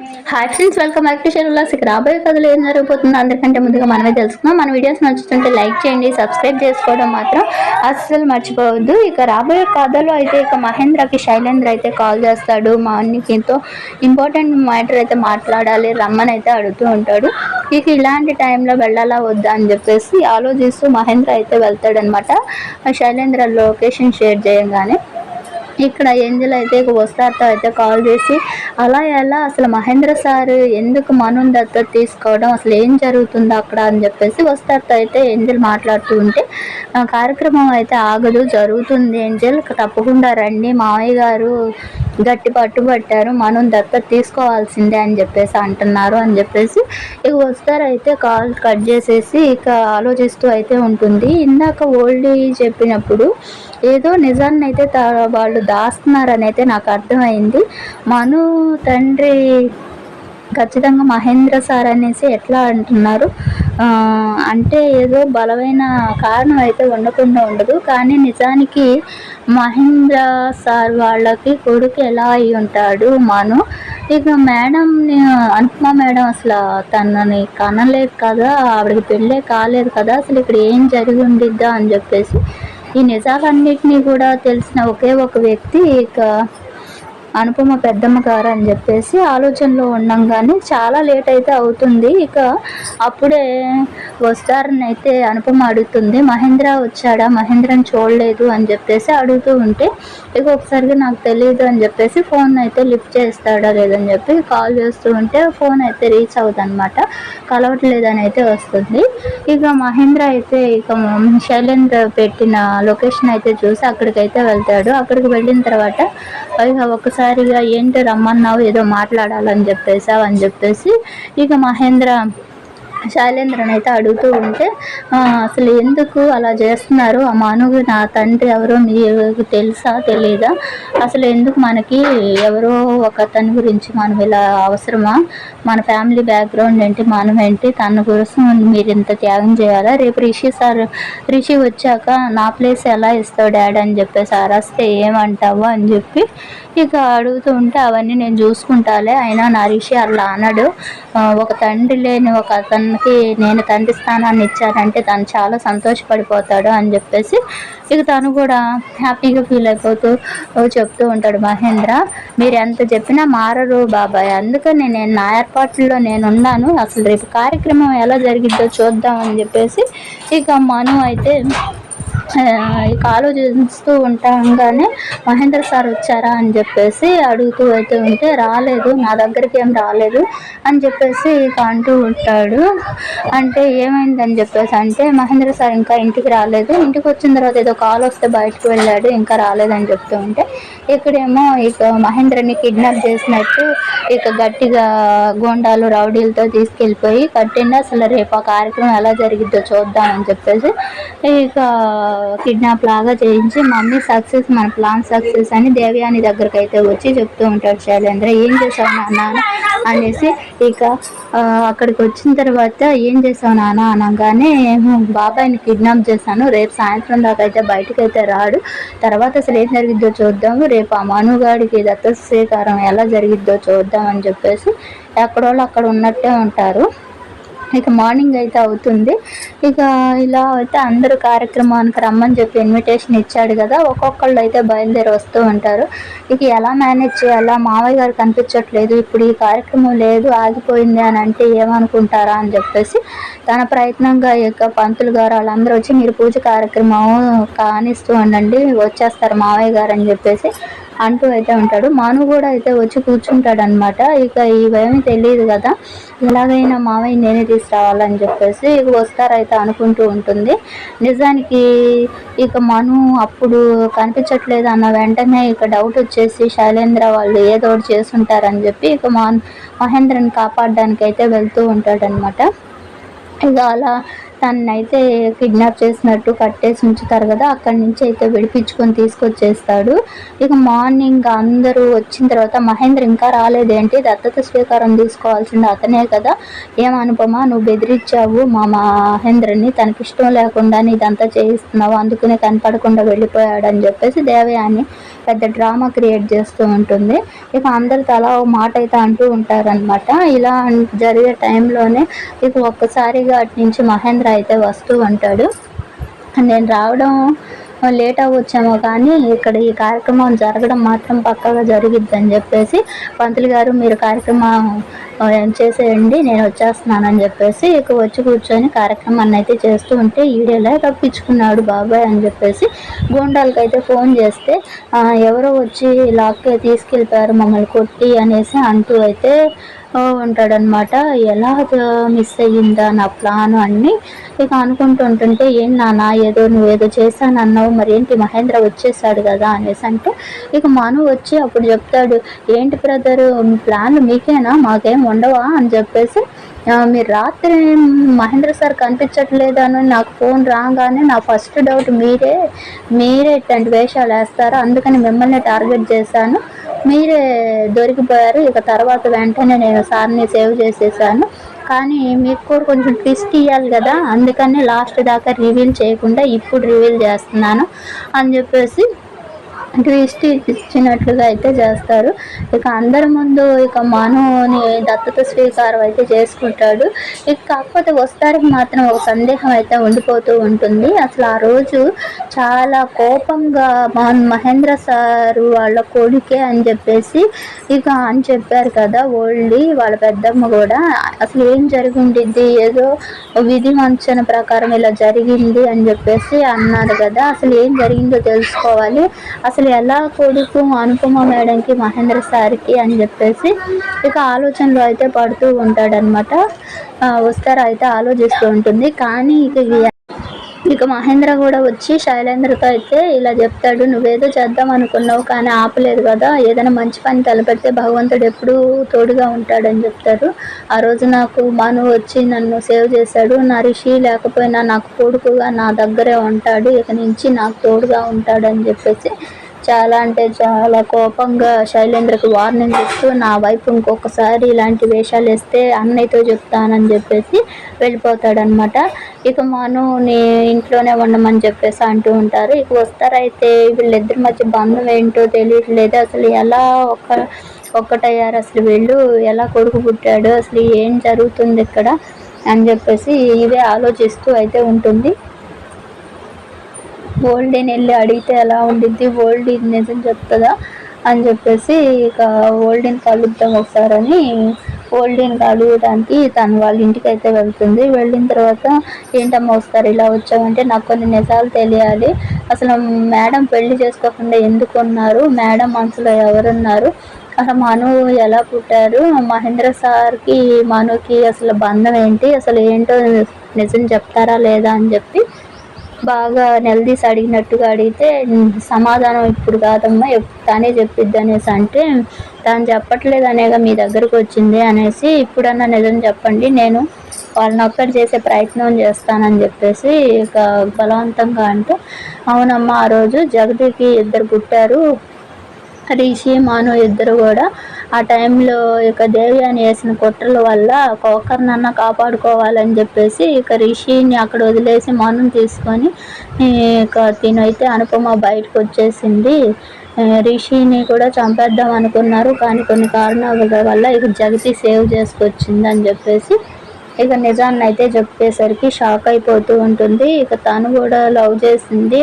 Hi friends welcome back to షెల్లాస్ ఇక రాబోయే కథలు ఏం జరగబోతుందో అందరికంటే ముందుగా మనమే తెలుసుకుందాం. మన వీడియోస్ నచ్చుతుంటే లైక్ చేయండి సబ్స్క్రైబ్ చేసుకోవడం మాత్రం అస్సలు మర్చిపోవద్దు. ఇక రాబోయే కథలో అయితే ఇక మహేంద్రకి శైలేంద్ర అయితే కాల్ చేస్తాడు. మా ఎంతో ఇంపార్టెంట్ మ్యాటర్ అయితే మాట్లాడాలి. రమ్మని అయితే అడుగుతూ ఉంటాడు. ఇక ఇలాంటి టైంలో వెళ్ళాలా వద్దా అని చెప్పేసి ఆలోచిస్తూ మహేంద్ర అయితే వెళ్తాడనమాట శైలేంద్ర లొకేషన్ షేర్ చేయగానే ఇక్కడ ఏంజల్ అయితే వస్తారతో అయితే కాల్ చేసి అలా ఎలా? అసలు మహేంద్ర సార్ ఎందుకు మనం దత్తత తీసుకోవడం? అసలు ఏం జరుగుతుంది అక్కడ? అని చెప్పేసి వస్తారతో అయితే ఏంజల్ మాట్లాడుతూ ఉంటే కార్యక్రమం అయితే ఆగదు జరుగుతుంది ఏంజల్. తప్పకుండా రండి మావయ్య గారు. గట్టి పట్టుబట్టారు మనం దత్త తీసుకోవాల్సిందే అని చెప్పేసి అంటున్నారు అని చెప్పేసి ఇక వస్తారైతే కాల్ కట్ చేసేసి ఇక ఆలోచిస్తూ అయితే ఉంటుంది. ఇందాక ఓల్డ్ చెప్పినప్పుడు ఏదో నిజాన్ని అయితే వాళ్ళు దాస్తున్నారని అయితే నాకు అర్థమైంది. మను తండ్రి ఖచ్చితంగా మహేంద్ర సార్ అనేసి ఎట్లా అంటున్నారు? అంటే ఏదో బలమైన కారణం అయితే ఉండకుండా ఉండదు. కానీ నిజానికి మహేంద్ర సార్ వాళ్ళకి కొడుకు ఎలా అయి ఉంటాడు మను? ఇక మేడం అనుపమ మేడం అసలు తనని కనలేదు కదా ఆవిడకి పెళ్ళే కాలేదు కదా అసలు ఇక్కడ ఏం జరిగి ఉండిద్దా అని చెప్పేసి ఈ నిజాలన్నింటినీ కూడా తెలిసిన ఒకే ఒక వ్యక్తి ఇక అనుపమ పెద్దమ్మ గారు అని చెప్పేసి ఆలోచనలో ఉండంగానే చాలా లేట్ అయితే అవుతుంది. ఇక అప్పుడే వస్తారని అయితే అనుపమ అడుగుతుంది. మహేంద్ర వచ్చాడా? మహేంద్రని చూడలేదు అని చెప్పేసి అడుగుతూ ఉంటే ఇక ఒకసారిగా నాకు తెలియదు అని చెప్పేసి ఫోన్ అయితే లిఫ్ట్ చేస్తాడా లేదని చెప్పి కాల్ చేస్తూ ఉంటే ఫోన్ అయితే రీచ్ అవుతుంది అనమాట కలవట్లేదని అయితే వస్తుంది. ఇక మహేంద్ర అయితే ఇక శైలేంద్ర పెట్టిన లొకేషన్ అయితే చూసి అక్కడికైతే వెళ్తాడు. అక్కడికి వెళ్ళిన తర్వాత ఇక ఒక్కసారిగా ఒకసారిగా ఏంటి రమ్మన్నావు? ఏదో మాట్లాడాలని చెప్పేసావు అని చెప్పేసి ఇక మహేంద్ర శైలేంద్రని అయితే అడుగుతూ ఉంటే అసలు ఎందుకు అలా చేస్తున్నారు? ఆ మనుగు నా తండ్రి ఎవరో మీకు తెలుసా? తెలీదా? అసలు ఎందుకు మనకి ఎవరో ఒక తన గురించి మనం ఇలా అవసరమా? మన ఫ్యామిలీ బ్యాక్గ్రౌండ్ ఏంటి? మనం ఏంటి? తన కోసం మీరు ఇంత త్యాగం చేయాలా? రేపు రిషి సార్ రిషి వచ్చాక నా ప్లేస్ ఎలా ఇస్తావు డాడీ? అని చెప్పేసి అరస్తే ఏమంటావు? అని చెప్పి ఇక అడుగుతూ ఉంటే అవన్నీ నేను చూసుకుంటాలే. అయినా నా రిషి అలా అనడు. ఒక తండ్రి లేని ఒక తనకి నేను తండ్రి స్థానాన్ని ఇచ్చానంటే తను చాలా సంతోషపడిపోతాడు అని చెప్పేసి ఇక తను కూడా హ్యాపీగా ఫీల్ అయిపోతూ చెప్తూ ఉంటాడు మహేంద్ర మీరు ఎంత చెప్పినా మారరు బాబాయ్. అందుకని నేను నా ఏర్పాట్లలో నేను ఉన్నాను. అసలు రేపు కార్యక్రమం ఎలా జరిగిద్దో చూద్దాం అని చెప్పేసి ఇక మను అయితే ఆలోచిస్తూ ఉంటాగానే మహేంద్ర సార్ వచ్చారా అని చెప్పేసి అడుగుతూ అయితే ఉంటే రాలేదు నా దగ్గరికి ఏం రాలేదు అని చెప్పేసి ఇక అంటూ ఉంటాడు. అంటే ఏమైందని చెప్పేసి అంటే మహేంద్ర సార్ ఇంకా ఇంటికి రాలేదు. ఇంటికి వచ్చిన తర్వాత ఏదో కాల్ వస్తే బయటకు వెళ్ళాడు ఇంకా రాలేదని చెప్తూ ఉంటే ఇక్కడేమో ఇక మహేంద్రని కిడ్నాప్ చేసినట్టు ఇక గట్టిగా గోండాలు రౌడీలతో తీసుకెళ్ళిపోయి కట్టిండి. అసలు రేపు ఆ కార్యక్రమం ఎలా జరిగిద్దో చూద్దామని చెప్పేసి ఇక కిడ్నాప్ లాగా చేయించి మమ్మీ సక్సెస్ మన ప్లాన్ సక్సెస్ అని దేవయాని దగ్గరకు అయితే వచ్చి చెప్తూ ఉంటాడు శైలేంద్ర. ఏం చేసావు నాన్న? అనేసి ఇక అక్కడికి వచ్చిన తర్వాత ఏం చేసావు నాన్న? అనగానే బాబాయ్ని కిడ్నాప్ చేశాను. రేపు సాయంత్రం దాకా అయితే బయటకు అయితే రాడు. తర్వాత అసలు ఏం జరిగిద్దో చూద్దాము. రేపు ఆ మనుగాడికి దత్త స్వీకారం ఎలా జరిగిద్దో చూద్దాం అని చెప్పేసి ఎక్కడోళ్ళు అక్కడ ఉన్నట్టే ఉంటారు. ఇక మార్నింగ్ అయితే అవుతుంది. ఇక ఇలా అయితే అందరూ కార్యక్రమానికి రమ్మని చెప్పి ఇన్విటేషన్ ఇచ్చాడు కదా ఒక్కొక్కళ్ళు అయితే బయలుదేరి వస్తూ ఉంటారు. ఇక ఎలా మేనేజ్ చేయాలా? మావయ్య గారు కనిపించట్లేదు. ఇప్పుడు ఈ కార్యక్రమం లేదు ఆగిపోయింది అని అంటే ఏమనుకుంటారా అని చెప్పేసి తన ప్రయత్నంగా ఇక పంతులు గారు వాళ్ళందరూ వచ్చి మీరు పూజ కార్యక్రమం కానిస్తూ ఉండండి వచ్చేస్తారు మావయ్య గారు అని చెప్పేసి అంటూ అయితే ఉంటాడు. మాను కూడా అయితే వచ్చి కూర్చుంటాడు అనమాట ఇక ఇవేమీ తెలియదు కదా. ఎలాగైనా మావయ్య నేనే తీసుకురావాలని చెప్పేసి ఇక వస్తారైతే అనుకుంటూ ఉంటుంది. నిజానికి ఇక మను అప్పుడు కనిపించట్లేదు అన్న వెంటనే ఇక డౌట్ వచ్చేసి శైలేంద్ర వాళ్ళు ఏదో ఒకటి చేస్తుంటారని చెప్పి ఇక మా మహేంద్రని కాపాడడానికి అయితే వెళ్తూ ఉంటాడనమాట ఇక అలా తనైతే కిడ్నాప్ చేసినట్టు కట్టేసి ఉంచుతారు కదా అక్కడి నుంచి అయితే విడిపించుకొని తీసుకొచ్చేస్తాడు. ఇక మార్నింగ్ అందరూ వచ్చిన తర్వాత మహేంద్ర ఇంకా రాలేదేంటి దత్తత స్వీకారం తీసుకోవాల్సింది అతనే కదా. ఏమనుపమా నువ్వు బెదిరించావు మా మహేంద్రని. తనకి ఇష్టం లేకుండా ఇదంతా చేయిస్తున్నావు. అందుకనే కనపడకుండా వెళ్ళిపోయాడని చెప్పేసి దేవయాని పెద్ద డ్రామా క్రియేట్ చేస్తూ ఉంటుంది. ఇక అందరు తలా ఓ మాట అయితే అంటూ ఉంటారనమాట ఇలా జరిగే టైంలోనే ఇక ఒక్కసారిగా అటు నుంచి మహేంద్ర అయితే వస్తూ ఉంటాడు నేను రావడం లేట్ అవ్వచ్చేమో కానీ ఇక్కడ ఈ కార్యక్రమం జరగడం మాత్రం పక్కగా జరిగిద్దని చెప్పేసి పంతులు గారు మీరు కార్యక్రమం చేసేయండి నేను వచ్చేస్తున్నానని చెప్పేసి ఇక వచ్చి కూర్చొని కార్యక్రమాన్ని అయితే చేస్తూ ఉంటే ఈడేలా తప్పించుకున్నాడు బాబాయ్ అని చెప్పేసి గూండాలకైతే ఫోన్ చేస్తే ఎవరో వచ్చి లాక్కే తీసుకెళ్ళిపోయారు మమ్మల్ని కొట్టి అనేసి అంటూ అయితే ఉంటాడనమాట ఎలా మిస్ అయ్యిందా నా ప్లాన్ అన్నీ ఇక అనుకుంటుంటుంటే ఏం నాన్న ఏదో నువ్వు ఏదో చేశానన్నావు మరి ఏంటి మహేంద్ర వచ్చేసాడు కదా? అనేసి అంటే ఇక మను వచ్చి అప్పుడు చెప్తాడు ఏంటి బ్రదర్ ప్లాన్ మీకేనా? మాకేం ఉండవా? అని చెప్పేసి మీరు రాత్రి మహేంద్ర సార్ కనిపించట్లేదని నాకు ఫోన్ రాగానే నా ఫస్ట్ డౌట్ మీరే మీరే ఇట్లాంటి వేషాలు వేస్తారు? అందుకని మిమ్మల్ని టార్గెట్ చేశాను. మీరే దొరికిపోయారు. ఇక తర్వాత వెంటనే నేను సార్ని సేవ్ చేసేసాను. కానీ మీకు కూడా కొంచెం ట్విస్ట్ ఇవ్వాలి కదా. అందుకని లాస్ట్ దాకా రివీల్ చేయకుండా ఇప్పుడు రివీల్ చేస్తున్నాను అని చెప్పేసి ట్విస్ట్ ఇచ్చినట్లుగా అయితే చేస్తారు. ఇక అందరి ముందు ఇక మనుని దత్తత స్వీకారం అయితే చేసుకుంటాడు. ఇక కాకపోతే వస్తారికి మాత్రం ఒక సందేహం అయితే ఉండిపోతూ ఉంటుంది. అసలు ఆ రోజు చాలా కోపంగా మహేంద్ర సారు వాళ్ళ కొడుకే అని చెప్పేసి ఇక అని చెప్పారు కదా ఓల్డీ వాళ్ళ పెద్దమ్మ కూడా. అసలు ఏం జరిగిండిద్ది? ఏదో విధి వంచన ప్రకారం ఇలా జరిగింది అని చెప్పేసి అన్నారు కదా. అసలు ఏం జరిగిందో తెలుసుకోవాలి. అసలు అసలు ఎలా కొడుకు అనుపమ మేడంకి మహేంద్ర సార్కి అని చెప్పేసి ఇక ఆలోచనలో అయితే పడుతూ ఉంటాడనమాట వస్తారా అయితే ఆలోచిస్తూ ఉంటుంది. కానీ ఇక ఇక మహేంద్ర కూడా వచ్చి శైలేంద్రతో అయితే ఇలా చెప్తాడు నువ్వేదో చేద్దాం అనుకున్నావు కానీ ఆపలేదు కదా. ఏదైనా మంచి పని తలపెడితే భగవంతుడు ఎప్పుడూ తోడుగా ఉంటాడని చెప్తారు. ఆ రోజు నాకు మను వచ్చి నన్ను సేవ్ చేశాడు. నా రిషి లేకపోయినా నాకు కొడుకుగా నా దగ్గరే ఉంటాడు. ఇక నుంచి నాకు తోడుగా ఉంటాడని చెప్పేసి చాలా అంటే చాలా కోపంగా శైలేంద్రకు వార్నింగ్ ఇస్తూ నా వైపు ఇంకొకసారి ఇలాంటి వేషాలు వేస్తే అన్నయ్యతో చెప్తానని చెప్పేసి వెళ్ళిపోతాడనమాట ఇక మాను నీ ఇంట్లోనే ఉండమని చెప్పేసి అంటూ ఉంటారు. ఇక వస్తారైతే వీళ్ళిద్దరి మధ్య బంధం ఏంటో తెలియట్లేదు అసలు ఎలా ఒక ఒక్కటయ్యారు అసలు వీళ్ళు? ఎలా కొడుకు పుట్టాడు? అసలు ఏం జరుగుతుంది ఇక్కడ? అని చెప్పేసి ఇవే ఆలోచిస్తూ అయితే ఉంటుంది. ఓల్డెన్ వెళ్ళి అడిగితే ఎలా ఉండిద్ది? ఓల్డ్ ఇది నిజం చెప్తుందా? అని చెప్పేసి ఇక ఓల్డెన్ కలుద్దాం ఒకసారని ఓల్డెన్ కలవడానికి తను వాళ్ళ ఇంటికి అయితే వెళ్తుంది. వెళ్ళిన తర్వాత ఏంటమ్మా వస్తారు ఇలా వచ్చామంటే నాకు కొన్ని నిజాలు తెలియాలి. అసలు మేడం పెళ్ళి చేసుకోకుండా ఎందుకు ఉన్నారు? మేడం మనసులో ఎవరున్నారు? అసలు మను ఎలా పుట్టారు? మహేంద్ర సార్కి మనుకి అసలు బంధం ఏంటి? అసలు ఏంటో నిజం చెప్తారా లేదా అని చెప్పి బాగా నిలదీసి అడిగినట్టుగా అడిగితే సమాధానం ఇప్పుడు కాదమ్మా తానే చెప్పిద్ది అనేసి అంటే తాను చెప్పట్లేదు అనేగా మీ దగ్గరకు వచ్చింది అనేసి ఇప్పుడన్నా నిజం చెప్పండి నేను వాళ్ళని ఒక్కటి చేసే ప్రయత్నం చేస్తానని చెప్పేసి ఇక బలవంతంగా అంటే అవునమ్మా ఆ రోజు జగదికి ఇద్దరు పుట్టారు రిషి మాను ఇద్దరు కూడా ఆ టైంలో ఇక దేవి అని వేసిన కుట్రల వల్ల ఒకరినన్నా కాపాడుకోవాలని చెప్పేసి ఇక రిషిని అక్కడ వదిలేసి మనం తీసుకొని ఇక తినైతే అనుపమ బయటకు వచ్చేసింది. రిషిని కూడా చంపేద్దాం అనుకున్నారు. కానీ కొన్ని కారణాల వల్ల ఇక జగతి సేవ్ చేసుకొచ్చింది అని చెప్పేసి ఇక నిజాన్ని అయితే చెప్పేసరికి షాక్ అయిపోతూ ఉంటుంది. ఇక తను కూడా లవ్ చేసింది.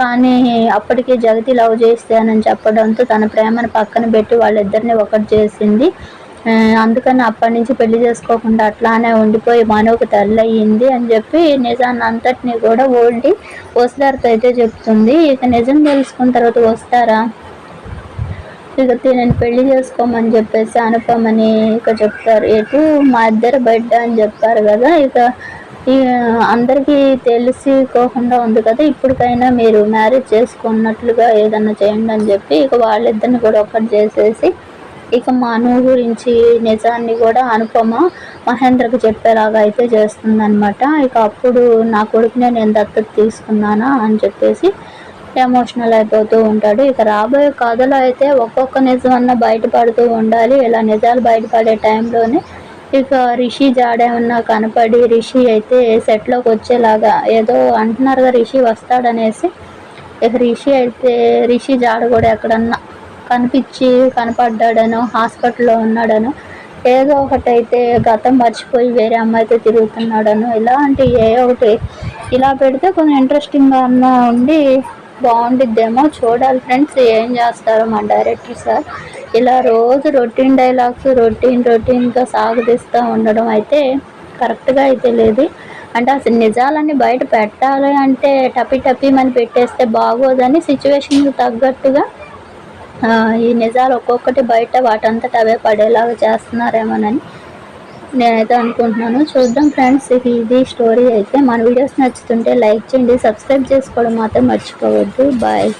కానీ అప్పటికి జగతి లవ్ చేస్తానని చెప్పడంతో తన ప్రేమను పక్కన పెట్టి వాళ్ళిద్దరిని ఒకటి చేసింది. అందుకని అప్పటి నుంచి పెళ్ళి చేసుకోకుండా అట్లానే ఉండిపోయి మనోకు తల్లయ్యింది అని చెప్పి నిజాన్ని అంతటిని కూడా ఓల్డి వస్తారతో అయితే చెప్తుంది. ఇక నిజం తెలుసుకున్న తర్వాత వస్తారా? ఇక తినని పెళ్ళి చేసుకోమని చెప్పేసి అనుపమని ఇక చెప్తారు. ఎటు మా ఇద్దరు బిడ్డ అని చెప్పారు కదా ఇక అందరికీ తెలిసికోకుండా ఉంది కదా ఇప్పటికైనా మీరు మ్యారేజ్ చేసుకున్నట్లుగా ఏదన్నా చేయండి అని చెప్పి ఇక వాళ్ళిద్దరిని కూడా ఒకటి చేసేసి ఇక మాను గురించి నిజాన్ని కూడా అనుపమ మహేంద్రకు చెప్పేలాగా అయితే చేస్తుందనమాట ఇక అప్పుడు నా కొడుకునే నేను దత్తత తీసుకున్నానా అని చెప్పేసి ఎమోషనల్ అయిపోతూ ఉంటాడు. ఇక రాబోయే కథలో అయితే ఒక్కొక్క నిజమన్న బయటపడుతూ ఉండాలి. ఇలా నిజాలు బయటపడే టైంలోనే ఇక రిషి జాడేమన్నా కనపడి రిషి అయితే సెట్లోకి వచ్చేలాగా ఏదో అంటున్నారుగా రిషి వస్తాడనేసి. ఇక రిషి అయితే రిషి జాడ కూడా ఎక్కడన్నా కనిపించి కనపడ్డాడనో హాస్పిటల్లో ఉన్నాడనో ఏదో ఒకటి అయితే గతం మర్చిపోయి వేరే అమ్మాయితో తిరుగుతున్నాడనో ఇలాంటి ఏ ఒకటి ఇలా పెడితే కొంచెం ఇంట్రెస్టింగ్గా అన్న ఉండి బాగుండిద్దేమో చూడాలి ఫ్రెండ్స్ ఏం చేస్తారో మా డైరెక్టర్ సార్. ఇలా రోజు రొటీన్ డైలాగ్స్ రొటీన్ రొటీన్గా సాగుతీస్తూ ఉండడం అయితే కరెక్ట్గా అయితే లేదు. అంటే అసలు నిజాలన్నీ బయట పెట్టాలి అంటే టపి టపి మని పెట్టేస్తే బాగోదని సిచ్యువేషన్కి తగ్గట్టుగా ఈ నిజాలు ఒక్కొక్కటి బయట వాటంతట అవే పడేలాగా చేస్తున్నారేమోనని నేనైతే అనుకుంటున్నాను. చూద్దాం ఫ్రెండ్స్ ఇది స్టోరీ అయితే. మన వీడియోస్ నచ్చుతుంటే లైక్ చేయండి. సబ్స్క్రైబ్ చేసుకోవడం మాత్రం మర్చిపోవద్దు. బాయ్.